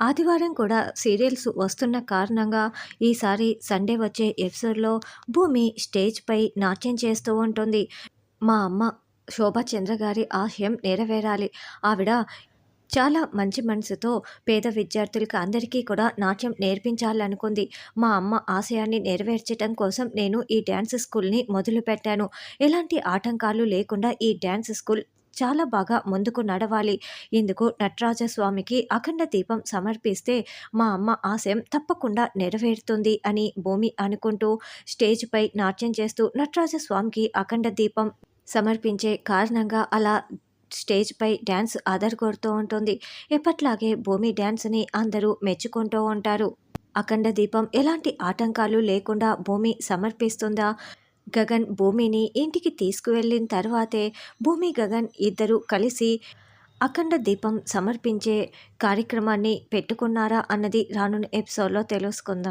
ఆదివారం కూడా సీరియల్స్ వస్తున్న కారణంగా ఈసారి సండే వచ్చే ఎపిసోడ్లో భూమి స్టేజ్పై నాట్యం చేస్తూ ఉంటుంది. మా అమ్మ శోభా చంద్ర గారి ఆశయం నెరవేరాలి. ఆవిడ చాలా మంచి మనసుతో పేద విద్యార్థులకు అందరికీ కూడా నాట్యం నేర్పించాలనుకుంది. మా అమ్మ ఆశయాన్ని నెరవేర్చడం కోసం నేను ఈ డ్యాన్స్ స్కూల్ని మొదలుపెట్టాను. ఎలాంటి ఆటంకాలు లేకుండా ఈ డ్యాన్స్ స్కూల్ చాలా బాగా ముందుకు నడవాలి. ఇందుకు నటరాజస్వామికి అఖండ దీపం సమర్పిస్తే మా అమ్మ ఆశయం తప్పకుండా నెరవేరుతుంది అని భూమి అనుకుంటూ స్టేజ్పై నాట్యం చేస్తూ నటరాజ స్వామికి అఖండ దీపం సమర్పించే కారణంగా అలా స్టేజ్పై డ్యాన్స్ అదరగొడుతూ ఉంటుంది. ఎప్పట్లాగే భూమి డ్యాన్స్ని అందరూ మెచ్చుకుంటూ ఉంటారు. అఖండ దీపం ఎలాంటి ఆటంకాలు లేకుండా భూమి సమర్పిస్తుందా? గగన్ భూమిని ఇంటికి తీసుకువెళ్ళిన తర్వాతే భూమి గగన్ ఇద్దరు కలిసి అఖండ దీపం సమర్పించే కార్యక్రమాన్ని పెట్టుకున్నారా అన్నది రానున్న ఎపిసోడ్లో తెలుసుకుందాం.